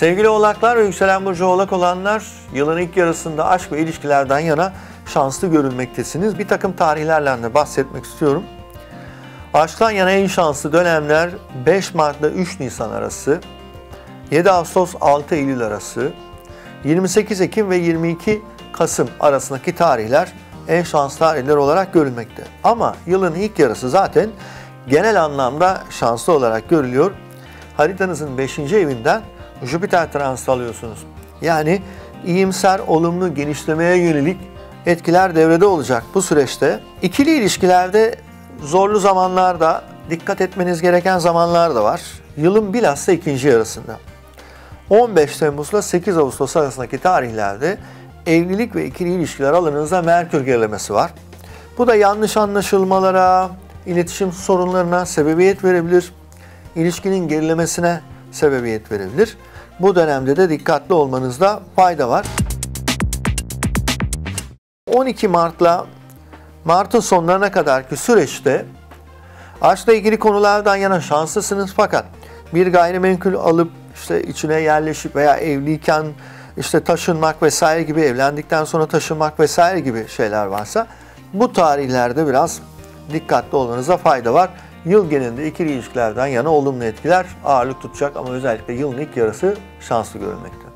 Sevgili oğlaklar ve yükselen burcu oğlak olanlar yılın ilk yarısında aşk ve ilişkilerden yana şanslı görülmektesiniz. Bir takım tarihlerle de bahsetmek istiyorum. Aşktan yana en şanslı dönemler 5 Mart ile 3 Nisan arası, 7 Ağustos 6 Eylül arası, 28 Ekim ve 22 Kasım arasındaki tarihler en şanslı tarihler olarak görülmekte. Ama yılın ilk yarısı zaten genel anlamda şanslı olarak görülüyor. Haritanızın 5. evinden Jüpiter transit alıyorsunuz. Yani iyimser, olumlu, genişlemeye yönelik etkiler devrede olacak bu süreçte. İkili ilişkilerde zorlu zamanlarda dikkat etmeniz gereken zamanlar da var. Yılın bilhassa ikinci yarısında. 15 Temmuz ile 8 Ağustos arasındaki tarihlerde evlilik ve ikili ilişkiler alanınızda Merkür gerilemesi var. Bu da yanlış anlaşılmalara, iletişim sorunlarına sebebiyet verebilir. İlişkinin gerilemesine sebebiyet verebilir. Bu dönemde de dikkatli olmanızda fayda var. 12 Mart'la Mart'ın sonlarına kadarki süreçte aşkla ilgili konulardan yana şanslısınız fakat bir gayrimenkul alıp işte içine yerleşip veya evliyken işte taşınmak vesaire gibi evlendikten sonra taşınmak vesaire gibi şeyler varsa bu tarihlerde biraz dikkatli olmanıza fayda var. Yıl genelinde ikili ilişkilerden yana olumlu etkiler ağırlık tutacak ama özellikle yılın ilk yarısı şanslı görülmekte.